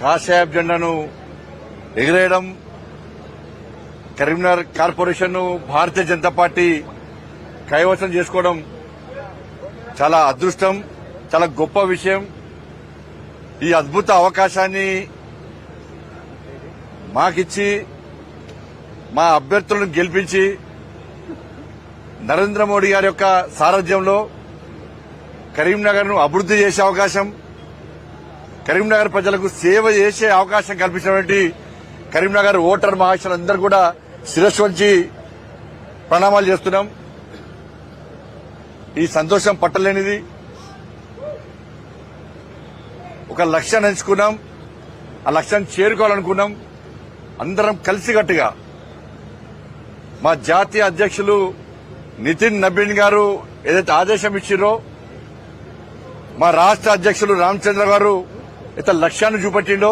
కాషాయబ్ జెండాను ఎగిరేయడం కరీంనగర్ కార్పొరేషన్ను భారతీయ జనతా పార్టీ కైవసం చేసుకోవడం చాలా అదృష్టం చాలా గొప్ప విషయం. ఈ అద్భుత అవకాశాన్ని మాకిచ్చి మా అభ్యర్థులను గెలిపించి నరేంద్ర మోడీ గారి యొక్క సారథ్యంలో కరీంనగర్ను అభివృద్ది చేసే అవకాశం కరీంనగర్ ప్రజలకు సేవ చేసే అవకాశం కల్పించినటువంటి కరీంనగర్ ఓటర్ మహాశయులందరూ కూడా శిరస్సు వంచి ప్రణామాలు చేస్తున్నాం. ఈ సంతోషం పట్టలేనిది. ఒక లక్ష్యాన్ని ఎంచుకున్నాం. ఆ లక్ష్యాన్ని చేరుకోవాలనుకున్నాం. అందరం కలిసికట్టుగా మా జాతీయ అధ్యక్షులు నితిన్ నబీన్ గారు ఏదైతే ఆదేశం ఇచ్చిరో మా రాష్ట్ర అధ్యక్షులు రామచంద్ర గారు ఇతర లక్ష్యాన్ని చూపెట్టిండో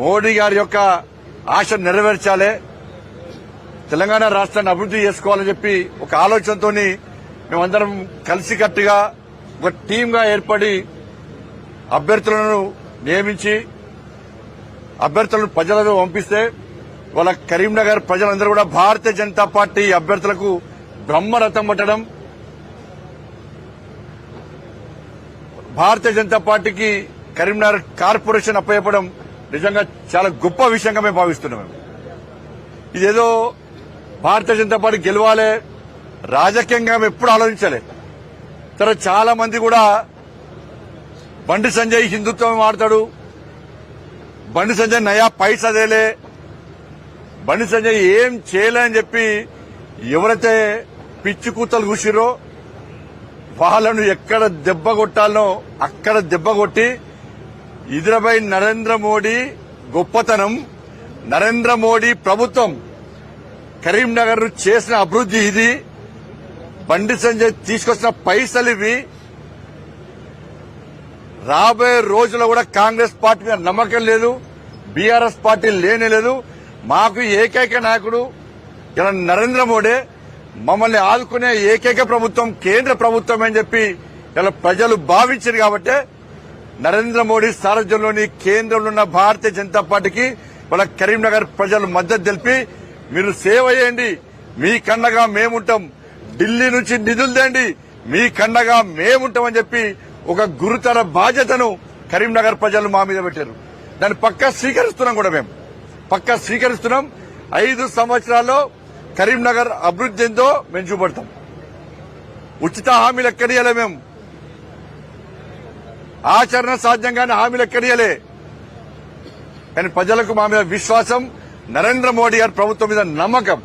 మోడీ గారి యొక్క ఆశ నెరవేర్చాలి. తెలంగాణ రాష్ట్రాన్ని అభివృద్ధి చేసుకోవాలని చెప్పి ఒక ఆలోచనతో మేమందరం కలిసికట్టుగా ఒక టీంగా ఏర్పడి అభ్యర్థులను నియమించి అభ్యర్థులను ప్రజలకు పంపిస్తే వాళ్ళ కరీంనగర్ ప్రజలందరూ కూడా భారతీయ జనతా పార్టీ అభ్యర్థులకు బ్రహ్మరథం పట్టడం భారతీయ జనతా పార్టీకి కరీంనగర్ కార్పొరేషన్ అప్పయ్యపడం నిజంగా చాలా గొప్ప విషయంగా మేము భావిస్తున్నాం ఇదేదో భారతీయ జనతా పార్టీ గెలవాలి రాజకీయంగా మేము ఎప్పుడు ఆలోచించాలి. తర్వాత చాలా మంది కూడా బండి సంజయ్ హిందుత్వం ఆడతాడు బండి సంజయ్ నయా పైసదేలే బండి సంజయ్ ఏం చేయలే అని చెప్పి ఎవరైతే పిచ్చి కూతలు కూసిరో వాళ్ళను ఎక్కడ దెబ్బ కొట్టాలనో అక్కడ దెబ్బ కొట్టి ఇదిలపై నరేంద్ర మోడీ గొప్పతనం నరేంద్ర మోడీ ప్రభుత్వం కరీంనగర్ చేసిన అభివృద్ధి ఇది. బండి సంజయ్ తీసుకొచ్చిన పైసలు ఇవి. రాబోయే రోజుల్లో కూడా కాంగ్రెస్ పార్టీ మీద నమ్మకం లేదు బీఆర్ఎస్ పార్టీ లేనే లేదు. మాకు ఏకైక నాయకుడు ఇలా నరేంద్ర మోడీ. మమ్మల్ని ఆదుకునే ఏకైక ప్రభుత్వం కేంద్ర ప్రభుత్వం అని చెప్పి ఇలా ప్రజలు భావించారు కాబట్టి నరేంద్ర మోడీ సారథ్యంలోని కేంద్రంలో ఉన్న భారతీయ జనతా పార్టీకి వాళ్ళ కరీంనగర్ ప్రజలు మద్దతు తెలిపి మీరు సేవ చేయండి మీ కన్నగా మేముంటాం. ఢిల్లీ నుంచి నిధులు తేండి మీ కన్నగా మేముంటామని చెప్పి ఒక గురుతర బాధ్యతను కరీంనగర్ ప్రజలు మా మీద పెట్టారు. దాన్ని పక్కా స్వీకరిస్తున్నాం కూడా మేము. పక్కా స్వీకరిస్తున్నాం. ఐదు సంవత్సరాల్లో కరీంనగర్ అభివృద్ధి ఎంతో మేము చూపడతాం. ఉచిత హామీలు ఎక్కడియలే మేము? ఆచరణ సాధ్యంగానే హామీలు ఎక్కడియలే కానీ ప్రజలకు మా మీద విశ్వాసం నరేంద్ర మోడీ గారి ప్రభుత్వం మీద నమ్మకం.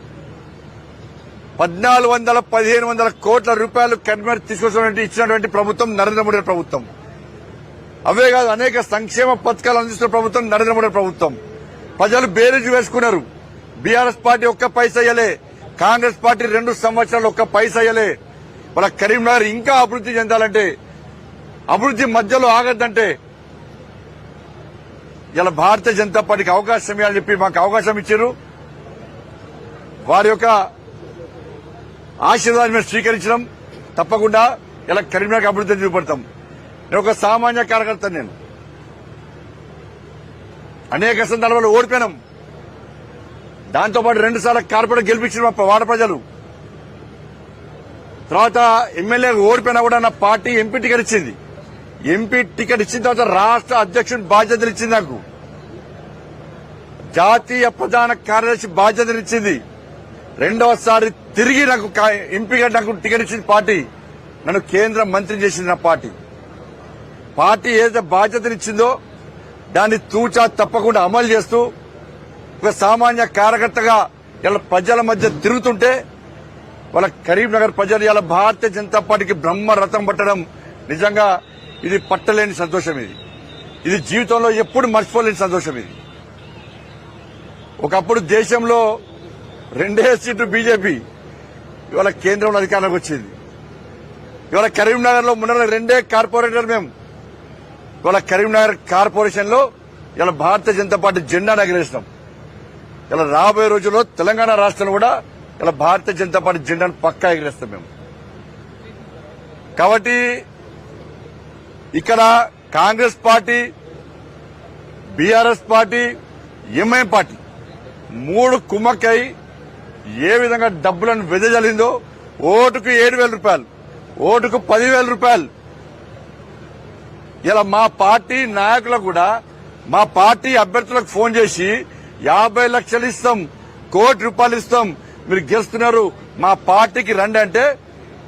పద్నాలుగు వందల పదిహేను వందల కోట్ల రూపాయలు కన్వెర్ తీసుకొచ్చినటువంటి ఇచ్చినటువంటి ప్రభుత్వం నరేంద్ర మోడీ ప్రభుత్వం. అవే కాదు అనేక సంక్షేమ పథకాలు అందిస్తున్న ప్రభుత్వం నరేంద్ర మోడీ ప్రభుత్వం. ప్రజలు బేరీజు వేసుకున్నారు. బీఆర్ఎస్ పార్టీ ఒక్క పైసయ్యలే కాంగ్రెస్ పార్టీ రెండు సంవత్సరాలు ఒక్క పైసా మన వాళ్ళ కరీంనగర్ ఇంకా అభివృద్ధి చెందాలంటే అభివృద్ధి మధ్యలో ఆగద్దంటే ఇలా భారతీయ జనతా పార్టీకి అవకాశం ఇవ్వాలని చెప్పి మాకు అవకాశం ఇచ్చారు. వారి యొక్క ఆశీర్వాదం మేము స్వీకరించడం తప్పకుండా ఇలా కరీంనగర్ అభివృద్ధిని చూపెడతాం. నేను ఒక సామాన్య కార్యకర్త నేను. అనేక సందర్భాలు ఓడిపోయినాం. దాంతోపాటు రెండు సార్లు కార్పొరేట్ గెలిపించిన వాడ ప్రజలు. తర్వాత ఎమ్మెల్యే ఓడిపోయినా కూడా నా పార్టీ ఎంపీ టికెట్ ఇచ్చింది. ఎంపీ టికెట్ ఇచ్చిన తర్వాత రాష్ట్ర అధ్యక్షుడు బాధ్యతలు ఇచ్చింది నాకు. జాతీయ ప్రధాన కార్యదర్శి బాధ్యతలు ఇచ్చింది. రెండవసారి తిరిగి నాకు ఎంపీగా నాకు టికెట్ ఇచ్చింది పార్టీ నన్ను కేంద్ర మంత్రి చేసింది నా పార్టీ. పార్టీ ఏదైతే బాధ్యతలు ఇచ్చిందో దాన్ని తూచా తప్పకుండా అమలు చేస్తూ ఒక సామాన్య కార్యకర్తగా ఇలా ప్రజల మధ్య తిరుగుతుంటే వాళ్ళ కరీంనగర్ ప్రజలు ఇలా భారతీయ జనతా పార్టీకి బ్రహ్మ రథం పట్టడం నిజంగా ఇది పట్టలేని సంతోషం ఇది. ఇది జీవితంలో ఎప్పుడు మర్చిపోలేని సంతోషం ఇది. ఒకప్పుడు దేశంలో రెండే సీట్లు బీజేపీ ఇవాళ కేంద్రంలో అధికారంలోకి వచ్చింది. ఇవాళ కరీంనగర్లో మొన్న రెండే కార్పొరేటర్ మేము. ఇవాళ కరీంనగర్ కార్పొరేషన్లో ఇలా భారతీయ జనతా పార్టీ జెండా ఎగరేసినాం ఇలా రాబోయే రోజుల్లో తెలంగాణ రాష్ట్రం కూడా ఇలా భారతీయ జనతా పార్టీ జెండాను పక్కా ఎగిరేస్తాం మేము. కాబట్టి ఇక్కడ Congress party BRS party MIM party మూడు కుమ్మక్కై ఏ విధంగా డబ్బులను వెదజల్లిందో ఓటుకు ఏడు వేల రూపాయలు ఓటుకు పదివేల రూపాయలు. ఇలా మా పార్టీ నాయకులకు కూడా మా పార్టీ అభ్యర్థులకు ఫోన్ చేసి యాభై లక్షలు ఇస్తాం కోటి రూపాయలు ఇస్తాం. మీరు గెలుస్తున్నారు మా పార్టీకి రండి అంటే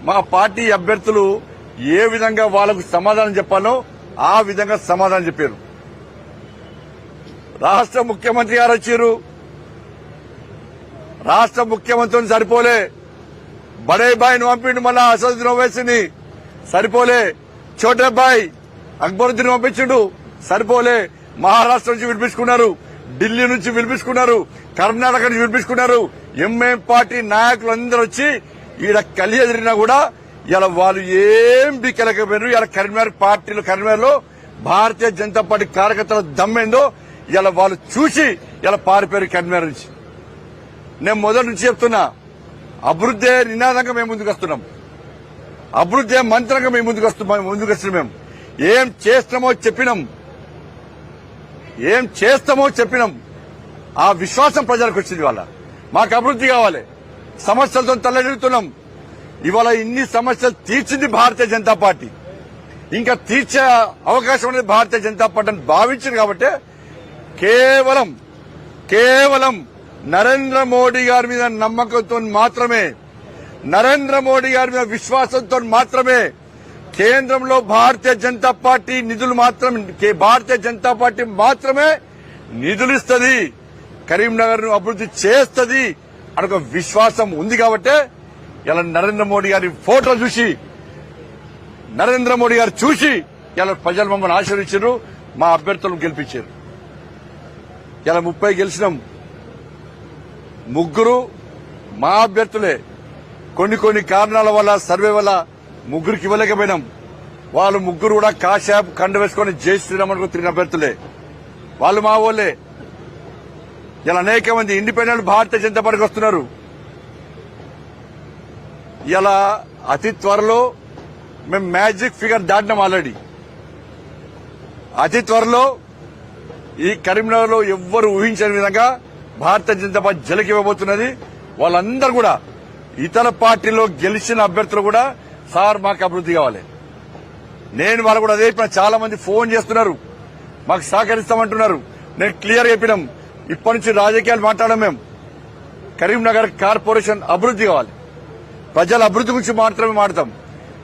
మా పార్టీ అభ్యర్థులు ఏ విధంగా వాళ్ళకు సమాధానం చెప్పాలో ఆ విధంగా సమాధానం చెప్పారు. రాష్ట్ర ముఖ్యమంత్రి గారు వచ్చారు. రాష్ట్ర ముఖ్యమంత్రిని సరిపోలే. బడేబాయిని పంపిండు మళ్ళా అసదుద్దీన్ ఓవైసీని సరిపోలే. చోటే అక్బరుద్దీన్ పంపించిండు సరిపోలే. మహారాష్ట్ర నుంచి వినిపించుకున్నారు ఢిల్లీ నుంచి పిలిపించుకున్నారు కర్ణాటక నుంచి పిలిపించుకున్నారు. ఎంఎం పార్టీ నాయకులు అందరూ వచ్చి ఈడ కలియదిరినా కూడా ఇలా వాళ్ళు ఏం బిక్కలేకపోయారు ఇలా కరీంనగర్ పార్టీలు కరీంనగర్లో భారతీయ జనతా పార్టీ కార్యకర్తల దమ్మేందో ఇలా వాళ్ళు చూసి ఇలా పారిపోయారు కరీంనగర్ నుంచి. నేను మొదటి నుంచి చెప్తున్నా అభివృద్ధి నినాదంగా మేము ముందుకు వస్తున్నాం. అభివృద్ధి మంత్రంగా మేము ముందుకు వస్తున్నాం ముందుకు వస్తున్నాం మేము. ఏం చేస్తామో చెప్పినాం. ఏం చేస్తామో చెప్పినాం ఆ విశ్వాసం ప్రజలకు వచ్చింది వాళ్ళ మాకు అభివృద్ధి కావాలి. సమస్యలతో తల్లడిల్లుతున్నాం ఇవాళ ఇన్ని సమస్యలు తీర్చింది భారతీయ జనతా పార్టీ. ఇంకా తీర్చే అవకాశం అనేది భారతీయ జనతా పార్టీ అని భావించింది కాబట్టి కేవలం కేవలం నరేంద్ర మోడీ గారి మీద నమ్మకంతో మాత్రమే నరేంద్ర మోడీ గారి మీద విశ్వాసంతో మాత్రమే కేంద్రంలో భారతీయ జనతా పార్టీ నిధులు మాత్రం భారతీయ జనతా పార్టీ మాత్రమే నిధులు ఇస్తుంది. కరీంనగర్ను అభివృద్ధి చేస్తుంది అనొక విశ్వాసం ఉంది కాబట్టి ఇలా నరేంద్ర మోడీ గారి ఫోటో చూసి నరేంద్ర మోడీ గారు చూసి ఇలా ప్రజలు మమ్మల్ని ఆశీర్వించారు మా అభ్యర్థులను గెలిపించారు. ఇలా ముప్పై గెలిచినాం. ముగ్గురు మా అభ్యర్థులే. కొన్ని కొన్ని కారణాల వల్ల సర్వే వల్ల ముగ్గురికి ఇవ్వలేకపోయినాం. వాళ్ళు ముగ్గురు కూడా కాశాప్ కండ వేసుకుని జై శ్రీరామ్ అనుకుని తిరిగిన అభ్యర్థులే. వాళ్ళు మా వాళ్ళే ఇలా అనేక మంది ఇండిపెండెంట్ భారతీయ జనతా పార్టీకి వస్తున్నారు. ఇలా అతి త్వరలో మేము మ్యాజిక్ ఫిగర్ దాటినాం ఆల్రెడీ. అతి త్వరలో ఈ కరీంనగర్లో ఎవ్వరు ఊహించని విధంగా భారతీయ జనతా పార్టీ జలకివ్వబోతున్నది వాళ్ళందరూ కూడా ఇతర పార్టీలో గెలిచిన అభ్యర్థులు కూడా సార్ మాకు అభివృద్ధి కావాలి. నేను వాళ్ళు కూడా అదే చెప్పిన చాలా మంది ఫోన్ చేస్తున్నారు. మాకు సహకరిస్తామంటున్నారు. నేను క్లియర్ చెప్పినాం. ఇప్పటి నుంచి రాజకీయాలు మాట్లాడడం మేము కరీంనగర్ కార్పొరేషన్ అభివృద్ధి కావాలి. ప్రజల అభివృద్ధి గురించి మాత్రమే మాడతాం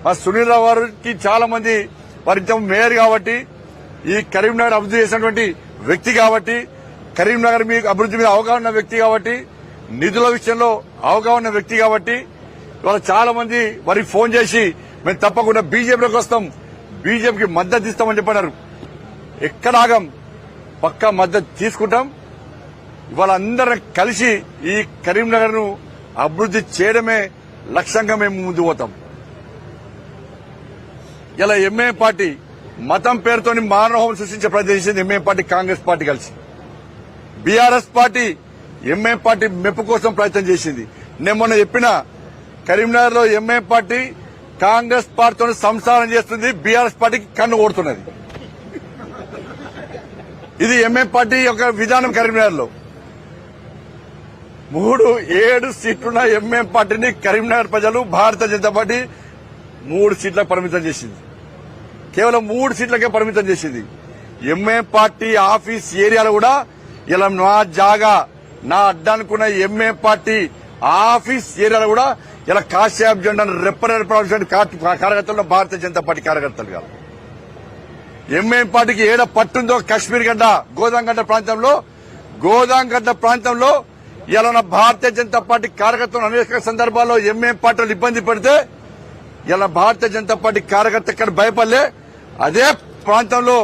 మా సునీల్ రావు గారికి చాలా మంది వారి మేయర్ కాబట్టి ఈ కరీంనగర్ అభివృద్ధి చేసినటువంటి వ్యక్తి కాబట్టి కరీంనగర్ మీ అభివృద్ధి మీద అవగాహన వ్యక్తి కాబట్టి నిధుల విషయంలో అవగాహన వ్యక్తి కాబట్టి ఇవాళ చాలా మంది వారికి ఫోన్ చేసి మేము తప్పకుండా బీజేపీలోకి వస్తాం బీజేపీకి మద్దతు ఇస్తామని చెప్పన్నారు ఎక్కడాగం పక్కా మద్దతు తీసుకుంటాం. ఇవాళ అందరం కలిసి ఈ కరీంనగర్ను అభివృద్ధి చేయడమే లక్ష్యంగా మేము ముందు పోతాం. ఇలా ఎంఏ పార్టీ మతం పేరుతోని మానవహం సృష్టించే ప్రయత్నం చేసింది ఎంఏ పార్టీ కాంగ్రెస్ పార్టీ కలిసి. బీఆర్ఎస్ పార్టీ ఎంఏ పార్టీ మెప్పు కోసం ప్రయత్నం చేసింది. నేను మొన్న చెప్పిన కరీంనగర్లో ఎంఏ పార్టీ కాంగ్రెస్ పార్టీతో సంసారం చేస్తుంది బీఆర్ఎస్ పార్టీకి కన్ను కొడుతున్నది. ఇది ఎంఏ పార్టీ యొక్క విధానం కరీంనగర్లో మూడు ఏడు సీట్లున్న ఎంఎం పార్టీని కరీంనగర్ ప్రజలు భారతీయ జనతా పార్టీ మూడు సీట్లకు పరిమితం చేసింది. కేవలం మూడు సీట్లకే పరిమితం చేసింది. ఎంఏ పార్టీ ఆఫీస్ ఏరియాలో కూడా ఇలా నా జాగా నా అడ్డానుకున్న ఎంఏ పార్టీ ఆఫీస్ ఏరియాలో కూడా ఇలా కాశ్యాప్ జెండాను రెప్పరెప్పడానికి కార్యకర్తలు భారతీయ జనతా పార్టీ కార్యకర్తలు కాదు. ఎంఏం పార్టీకి ఏడ పట్టుందో కాశ్మీర్ గడ్డ గోదాంగడ్డ ప్రాంతంలో గోదాంగడ్డ ప్రాంతంలో ఇలా భారతీయ జనతా పార్టీ కార్యకర్తలు అనేక సందర్భాల్లో ఎంఎం పార్టీలు ఇబ్బంది పెడితే ఇలా భారతీయ జనతా పార్టీ కార్యకర్త ఇక్కడ భయపడలే. అదే ప్రాంతంలో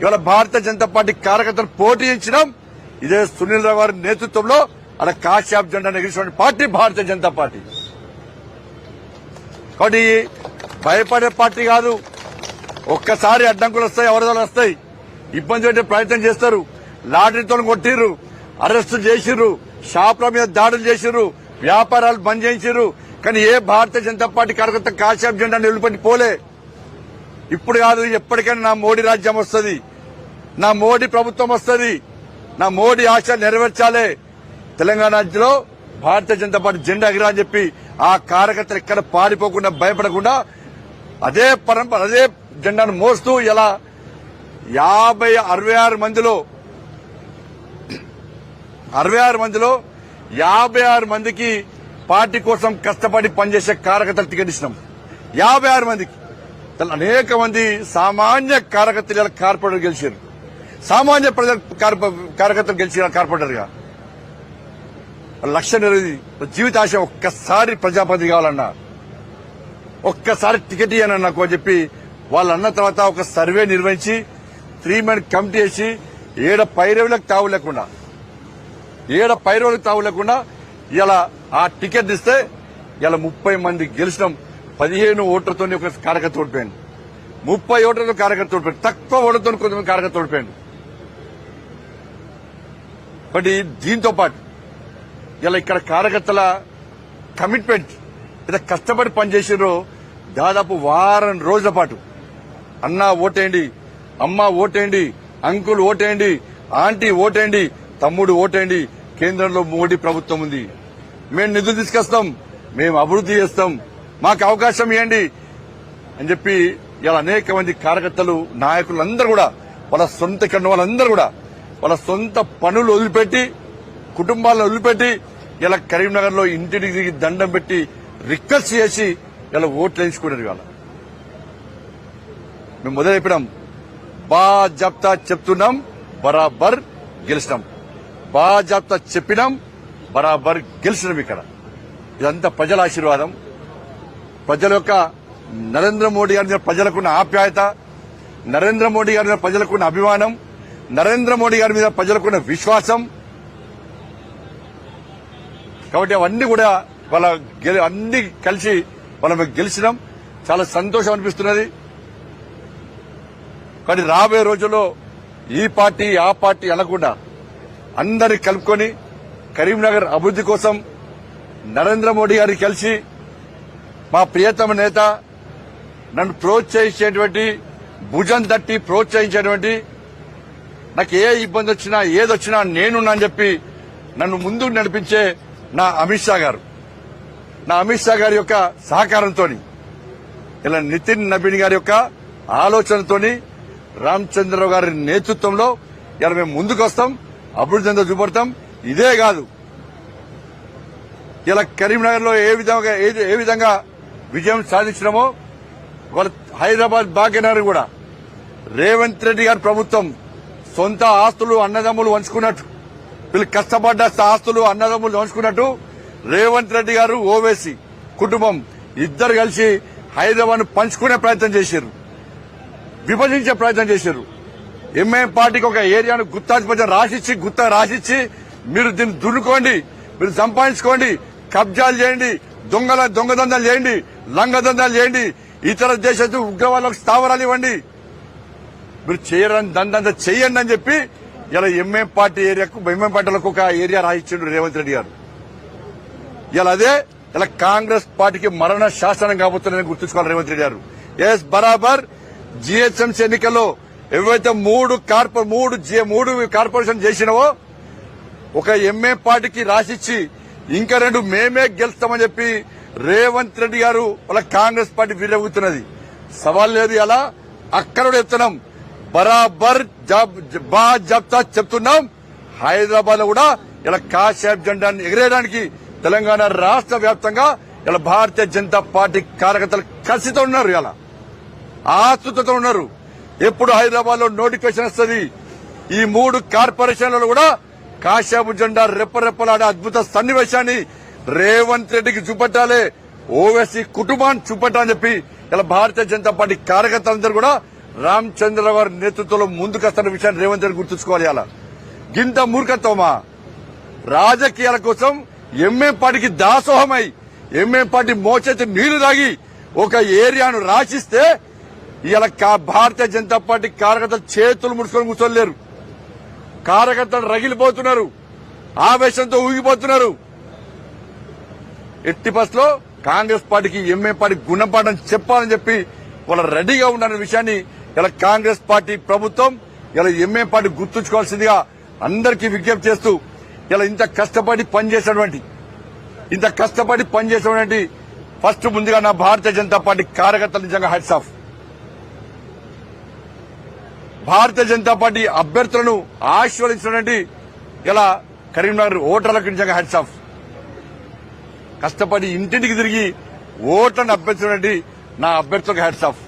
ఇవాళ భారతీయ జనతా పార్టీ కార్యకర్తలు పోటీ ఇచ్చడం ఇదే సునీల్ రావు గారి నేతృత్వంలో అలా కాశ్యాప్ జెండా ఎగిరిసిన పార్టీ భారతీయ జనతా పార్టీ. కాబట్టి భయపడే పార్టీ కాదు. ఒక్కసారి అడ్డంకులు వస్తాయి అవరోధాలు వస్తాయి. ఇబ్బంది పెట్టే ప్రయత్నం చేస్తారు. లాటరీతో కొట్టిర్రు అరెస్ట్ చేసిర్రు షాపుల మీద దాడులు చేసిర్రు వ్యాపారాలు బంద్ చేసిర్రు కానీ ఏ భారతీయ జనతా పార్టీ కార్యకర్త కాశ్యాప్ జెండా నిలబెట్టి పోలే. ఇప్పుడు కాదు ఎప్పటికైనా నా మోడీ రాజ్యం వస్తుంది. నా మోడీ ప్రభుత్వం వస్తుంది. నా మోడీ ఆశ నెరవేర్చాలి. తెలంగాణ భారతీయ జనతా పార్టీ జెండా ఎగిరా అని చెప్పి ఆ కార్యకర్తలు ఎక్కడ పారిపోకుండా భయపడకుండా అదే పరంపర అదే జెండాను మోస్తూ ఇలా యాభై అరవై ఆరు మందిలో అరవై ఆరు మందిలో యాభై ఆరు మందికి పార్టీ కోసం కష్టపడి పనిచేసే కార్యకర్తలు టికెట్ ఇచ్చినాం. యాభై ఆరు మందికి. అనేక మంది సామాన్య కార్యకర్తలు కార్పొరేటర్ గెలిచారు. సామాన్య ప్రజల కార్యకర్తలు గెలిచిన కార్పొరేటర్గా లక్ష నిరవధి జీవితాశ ఒక్కసారి ప్రజాపతి కావాలన్నా. ఒక్కసారి టికెట్ ఇయ్యను నాకు అని చెప్పి వాళ్ళు అన్న తర్వాత ఒక సర్వే నిర్వహించి త్రీ మెన్ కమిటీ వేసి ఏడ పైరవులకు తావు లేకుండా ఏడ పైరవులకు తావు లేకుండా ఇలా ఆ టికెట్ ఇస్తే ఇలా ముప్పై మంది గెలిచినాం. పదిహేను ఓట్లతో ఒక కార్యకర్త ఓడిపోయాడు. ముప్పై ఓట్లతో కార్యకర్త ఓడిపోయాడు. తక్కువ ఓట్లతో కొంతమంది కార్యకర్త ఓడిపోయాడు. బట్ దీంతో పాటు ఇలా ఇక్కడ కార్యకర్తల కమిట్మెంట్ ఇలా కష్టపడి పనిచేసారు దాదాపు వారం రోజుల పాటు. అన్న ఓటేయండి అమ్మ ఓటేయండి అంకుల్ ఓటేయండి ఆంటీ ఓటేయండి తమ్ముడు ఓటేయండి. కేంద్రంలో మోడీ ప్రభుత్వం ఉంది. మేము నిధులు తీసుకొస్తాం మేము అభివృద్ధి చేస్తాం. మాకు అవకాశం ఇవ్వండి అని చెప్పి ఇలా అనేక మంది కార్యకర్తలు నాయకులు అందరూ కూడా వాళ్ళ సొంత కన్ను వాళ్ళందరూ కూడా వాళ్ళ సొంత పనులు వదిలిపెట్టి కుటుంబాలను వదిలిపెట్టి ఇలా కరీంనగర్లో ఇంటికి తిరిగి దండం పెట్టి రిక్వెస్ట్ చేసి ఇలా ఓట్లు వేయించుకున్నారు ఇవాళ మేము మొదలైపోయినాం బా జాబ్తా చెప్తున్నాం బరాబర్ గెలిచినాం బా జాబ్తా చెప్పినాం బరాబర్ గెలిచినాం ఇక్కడ. ఇదంతా ప్రజల ఆశీర్వాదం. ప్రజల యొక్క నరేంద్ర మోడీ గారి మీద ప్రజలకున్న ఆప్యాయత నరేంద్ర మోడీ గారి మీద ప్రజలకున్న అభిమానం నరేంద్ర మోడీ గారి మీద ప్రజలకున్న విశ్వాసం కాబట్టి అవన్నీ కూడా వాళ్ళ అన్ని కలిసి మనం గెలిచినాం. చాలా సంతోషం అనిపిస్తున్నది. కానీ రాబోయే రోజుల్లో ఈ పార్టీ ఆ పార్టీ అనకుండా అందరిని కలుపుకొని కరీంనగర్ అభివృద్ధి కోసం నరేంద్ర మోడీ గారికి కలిసి మా ప్రియతమ నేత నన్ను ప్రోత్సహించేటువంటి భుజం తట్టి ప్రోత్సహించేటువంటి నాకు ఏ ఇబ్బంది వచ్చినా ఏదొచ్చినా నేనున్నాను చెప్పి నన్ను ముందుకు నడిపించే నా అమిత్ షా గారు. నా అమిత్ షా గారి యొక్క సహకారంతో ఇలా నితిన్ నబీన్ గారి యొక్క ఆలోచనతోని రామచంద్రరావు గారి నేతృత్వంలో ఇలా మేము ముందుకు వస్తాం అభివృద్ధి చెంద చూపడతాం. ఇదే కాదు ఇలా కరీంనగర్లో ఏ విధంగా ఏ- ఏ విధంగా విజయం సాధించినామో వాళ్ళ హైదరాబాద్ భాగ్యనగర్ కూడా రేవంత్ రెడ్డి గారి ప్రభుత్వం సొంత ఆస్తులు అన్నదమ్ములు వంచుకున్నట్టు వీళ్ళు కష్టపడ్డ ఆస్తులు అన్నదమ్ములు దోచుకున్నట్టు రేవంత్ రెడ్డి గారు ఓవేసీ కుటుంబం ఇద్దరు కలిసి హైదరాబాద్ పంచుకునే ప్రయత్నం చేశారు. విభజించే ప్రయత్నం చేశారు. ఎంఐఎం పార్టీకి ఒక ఏరియాను గుత్తాధిపత్యం రాసిచ్చి గుత్త రాసిచ్చి మీరు దీన్ని దున్నుకోండి మీరు సంపాదించుకోండి కబ్జాలు చేయండి దొంగల దొంగదందాలు చేయండి లంగదందాలు చేయండి ఇతర దేశపు ఉగ్రవాదులకు స్థావరాలు ఇవ్వండి. మీరు చేయరని దండంతా చేయండి అని చెప్పి ఇలా ఎంఎం పార్టీ ఏరియాకు ఎంఎం పార్టీలకు ఒక ఏరియా రాయించిండు రేవంత్ రెడ్డి గారు. ఇలా అదే ఇలా కాంగ్రెస్ పార్టీకి మరణ శాసనం కాబోతుందని గుర్తుంచుకోవాలి రేవంత్ రెడ్డి గారు. ఎస్ బరాబర్ జిహెచ్ఎంసీ ఎన్నికల్లో ఎవరైతే మూడు కార్పొ మూడు జి- మూడు కార్పొరేషన్ చేసినవో ఒక ఎంఏ పార్టీకి రాసిచ్చి ఇంకా రెండు మేమే గెలుస్తామని చెప్పి రేవంత్ రెడ్డి గారు వాళ్ళ కాంగ్రెస్ పార్టీ వీరవుతున్నది సవాల్ లేదు అలా అక్కడ కూడా చెప్తున్నాం బరాబర్ జాబ్ బా జాబ్తా చెప్తున్నాం. హైదరాబాద్లో కూడా ఇలా కాశాబ్ జెండాన్ని ఎగిరేయడానికి తెలంగాణ రాష్ట్ర వ్యాప్తంగా ఇలా భారతీయ జనతా పార్టీ కార్యకర్తలు కలిసితో ఉన్నారు ఇలా. ఆతృతతో ఉన్నారు. ఎప్పుడు హైదరాబాద్లో నోటిఫికేషన్ వస్తుంది? ఈ మూడు కార్పొరేషన్లలో కూడా కాశాబు జెండా రెప్పరెప్పలాడే అద్భుత సన్నివేశాన్ని రేవంత్ రెడ్డికి చూపెట్టాలి. ఓవైసీ కుటుంబాన్ని చూపెట్టాలని చెప్పి ఇలా భారతీయ జనతా పార్టీ కార్యకర్తలందరూ కూడా రామచంద్రరావు గారి నేతృత్వంలో ముందుకొస్తున్న విషయాన్ని రేవంత్ రెడ్డి గుర్తుంచుకోవాలి అలా గింత మూర్ఖత్వమా? రాజకీయాల కోసం ఎంఏ పార్టీకి దాసోహమై ఎంఏ పార్టీ మోచేతి నీళ్ళు తాగి ఒక ఏరియాను రాసిస్తే ఇలా భారతీయ జనతా పార్టీ కార్యకర్తలు చేతులు ముడుచుకొని కూర్చోలేరు. కార్యకర్తలు రగిలిపోతున్నారు. ఆవేశంతో ఊగిపోతున్నారు. ఎట్టి బస్లో కాంగ్రెస్ పార్టీకి ఎంఏ పార్టీ గుణపాఠం చెప్పాలని చెప్పి వాళ్ళ రెడీగా ఉన్న విషయాన్ని ఇలా కాంగ్రెస్ పార్టీ ప్రభుత్వం ఇలా ఎంఏ పార్టీ గుర్తుంచుకోవాల్సిందిగా అందరికీ విజ్ఞప్తి చేస్తూ ఇలా ఇంత కష్టపడి పనిచేసినటువంటి ఇంత కష్టపడి పనిచేసినటువంటి ఫస్ట్ ముందుగా నా భారతీయ జనతా పార్టీ కార్యకర్తలు నిజంగా hats off. Bharatiya Janata party అభ్యర్థులను ఆశీర్వదించినటువంటి ఇలా కరీంనగర్ ఓటర్లకు నిజంగా హెడ్స్ ఆఫ్. కష్టపడి ఇంటింటికి తిరిగి ఓట్లను అభ్యర్థించినటువంటి నా అభ్యర్థులకు హెడ్స్ ఆఫ్.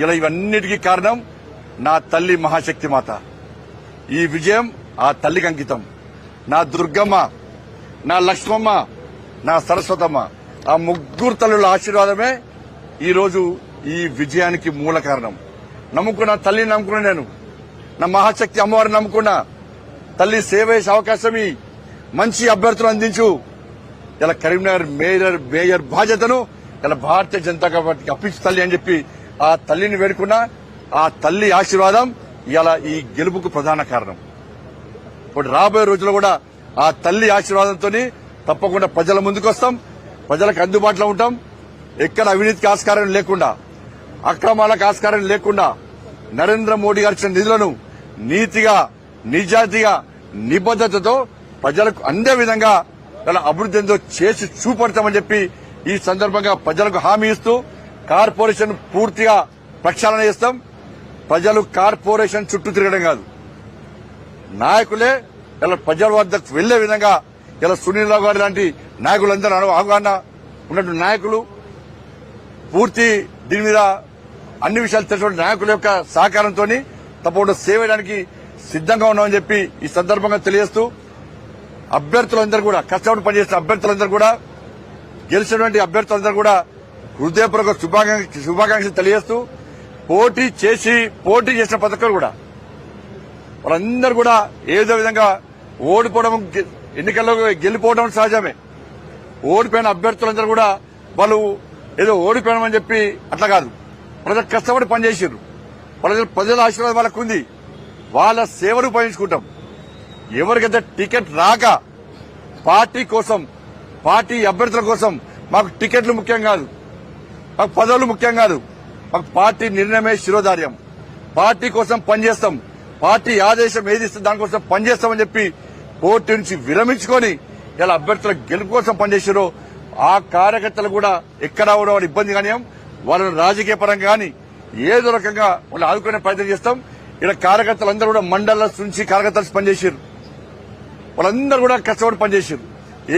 ఇలా ఇవన్నిటికీ కారణం నా తల్లి మహాశక్తి మాత. ఈ విజయం ఆ తల్లికి అంకితం. నా దుర్గమ్మ నా లక్ష్మమ్మ నా సరస్వతమ్మ ఆ ముగ్గురు తల్లుల ఆశీర్వాదమే ఈరోజు ఈ విజయానికి మూల కారణం. నమ్ముకున్న తల్లిని నమ్ముకున్నా నేను. నా మహాశక్తి అమ్మవారిని నమ్ముకున్నా తల్లి సేవ చేసే అవకాశం ఈ మంచి అభ్యర్థులు అందించు. ఇలా కరీంనగర్ మేయర్ మేయర్ బాధ్యతను ఇలా భారతీయ జనతా పార్టీకి అప్పించు తల్లి అని చెప్పి ఆ తల్లిని వేడుకున్నా ఆ తల్లి ఆశీర్వాదం ఇలా ఈ గెలుపుకు ప్రధాన కారణం. ఇప్పుడు రాబోయే రోజుల్లో కూడా ఆ తల్లి ఆశీర్వాదంతో తప్పకుండా ప్రజల ముందుకు వస్తాం ప్రజలకు అందుబాటులో ఉంటాం. ఎక్కడ అవినీతికి ఆస్కారం లేకుండా అక్రమాలకు ఆస్కారం లేకుండా నరేంద్ర మోడీ గారి ఇచ్చిన నిధులను నీతిగా నిజాయితీగా నిబద్దతతో ప్రజలకు అందే విధంగా ఇలా అభివృద్ధి చేసి చూపడతామని చెప్పి ఈ సందర్భంగా ప్రజలకు హామీ ఇస్తూ కార్పొరేషన్ పూర్తిగా ప్రక్షాళన చేస్తాం. ప్రజలు కార్పొరేషన్ చుట్టూ తిరగడం కాదు. నాయకులే ఇలా ప్రజల వద్దకు వెళ్ళే విధంగా ఇలా సునీల్ రావు గారు లాంటి నాయకులందరూ అవగాహన ఉన్నటువంటి నాయకులు పూర్తి దీని మీద అన్ని విషయాలు తెలిసిన నాయకుల యొక్క సహకారంతో తప్పకుండా సేవ చేయడానికి సిద్ధంగా ఉన్నామని చెప్పి ఈ సందర్భంగా తెలియజేస్తూ అభ్యర్థులందరూ కూడా కష్టపడి పనిచేసిన అభ్యర్థులందరూ కూడా గెలిచినటువంటి అభ్యర్థులందరూ కూడా హృదయపూర్వక శుభాకాంక్ష శుభాకాంక్షలు తెలియజేస్తూ పోటీ చేసి పోటీ చేసిన పథకాలు కూడా వాళ్ళందరూ కూడా ఏదో విధంగా ఓడిపోవడం ఎన్నికల్లో గెలిపోవడం సహజమే. ఓడిపోయిన అభ్యర్థులందరూ కూడా వాళ్ళు ఏదో ఓడిపోయామని చెప్పి అట్లా కాదు. ప్రజలు కష్టపడి పనిచేసారు ప్రజల ప్రజల ఆశీర్వాదం వాళ్ళకు ఉంది. వాళ్ళ సేవలు ఉపయోగించుకుంటాం. ఎవరికైతే టికెట్ రాక పార్టీ కోసం పార్టీ అభ్యర్థుల కోసం మాకు టికెట్లు ముఖ్యం కాదు. మాకు పదవులు ముఖ్యం కాదు. మాకు పార్టీ నిర్ణయమే శిరోధార్యం. పార్టీ కోసం పనిచేస్తాం. పార్టీ ఆదేశం ఏది ఇస్తే దానికోసం పనిచేస్తామని చెప్పి కోర్టు నుంచి విరమించుకొని ఇలా అభ్యర్థుల గెలుపు కోసం పనిచేసారో ఆ కార్యకర్తలు కూడా ఎక్కడ కూడా వాళ్ళ ఇబ్బంది కానీ వాళ్ళని రాజకీయ పరంగా కానీ ఏదో రకంగా వాళ్ళు ఆదుకునే ప్రయత్నం చేస్తాం. ఇక్కడ కార్యకర్తలందరూ కూడా మండల నుంచి కార్యకర్తలు పనిచేసారు వాళ్ళందరూ కూడా కష్టపడి పనిచేసారు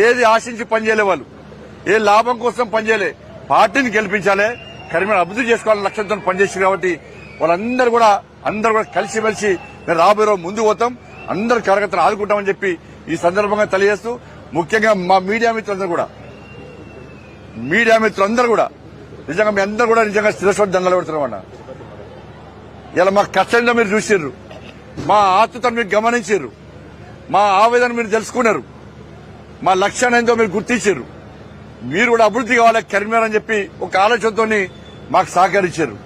ఏది ఆశించి పనిచేయలే వాళ్ళు. ఏ లాభం కోసం పనిచేయలే. పార్టీని గెలిపించాలి కరీంనగర్ అభివృద్ధి చేసుకోవాలని లక్ష్యంతో పనిచేసి కాబట్టి వాళ్ళందరూ కూడా అందరూ కూడా కలిసిమెలిసి మేము రాబోయే రోజు పోతాం. అందరు కార్యకర్తలు ఆదుకుంటామని చెప్పి ఈ సందర్భంగా తెలియజేస్తూ ముఖ్యంగా మా మీడియా మిత్రులందరూ కూడా మీడియా మిత్రులందరూ కూడా నిజంగా మీ అందరూ కూడా నిజంగా శిరస్వడి దండలు పెడుతున్నామన్నా ఇలా మా కష్టంగా మీరు చూసిర్రు. మా ఆతృతను మీరు గమనించారు మా ఆవేదన మీరు తెలుసుకున్నారు. మా లక్ష్యాన్ని ఏందో మీరు గుర్తించారు మీరు కూడా అభివృద్ధి కావాలి కరీంనగర్ అని చెప్పి ఒక ఆలోచనతో మాకు సహకరించారు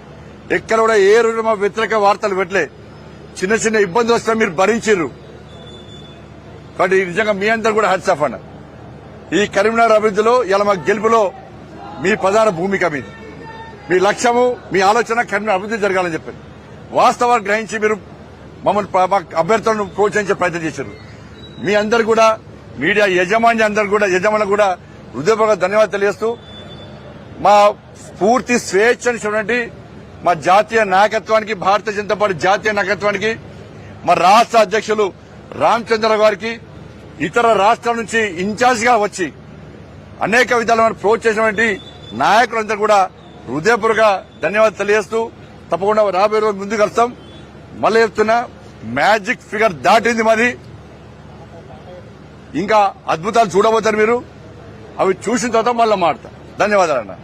ఎక్కడ కూడా ఏ రోజు మా వ్యతిరేక వార్తలు పెట్టలే. చిన్న చిన్న ఇబ్బంది వస్తే మీరు భరించారు కాబట్టి నిజంగా మీ అందరు కూడా హెడ్స్ ఆఫ్ అన్న. ఈ కరీంనగర్ అభివృద్ధిలో ఇలా మా గెలుపులో మీ ప్రధాన భూమిక మీది. మీ లక్ష్యము మీ ఆలోచన కరీంనగర్ అభివృద్ధి జరగాలని చెప్పారు. వాస్తవాలు గ్రహించి మీరు మమ్మల్ని మా అభ్యర్థులను ప్రోత్సహించే ప్రయత్నం చేశారు. మీ అందరు కూడా మీడియా యజమాని అందరు కూడా యజమానులు కూడా హృదయపూర్వక ధన్యవాదాలు తెలియజేస్తూ మా పూర్తి స్వేచ్ఛనిచ్చినటువంటి మా జాతీయ నాయకత్వానికి భారతీయ జనతా పార్టీ జాతీయ నాయకత్వానికి మా రాష్ట్ర అధ్యక్షులు రామచంద్ర గారికి ఇతర రాష్ట్రాల నుంచి ఇన్ఛార్జ్గా వచ్చి అనేక విధాలమైన ప్రోత్సహించినటువంటి నాయకులందరూ కూడా హృదయపూర్వక ధన్యవాదాలు తెలియజేస్తూ తప్పకుండా రాబోయే రోజు ముందుకు వస్తాం మళ్ళీ చెప్తున్నా మ్యాజిక్ ఫిగర్ దాటింది మరి ఇంకా అద్భుతాలు చూడబోతారు మీరు. అవి చూసిన తర్వాత మళ్ళీ మాడతా ధన్యవాదాలు అన్న.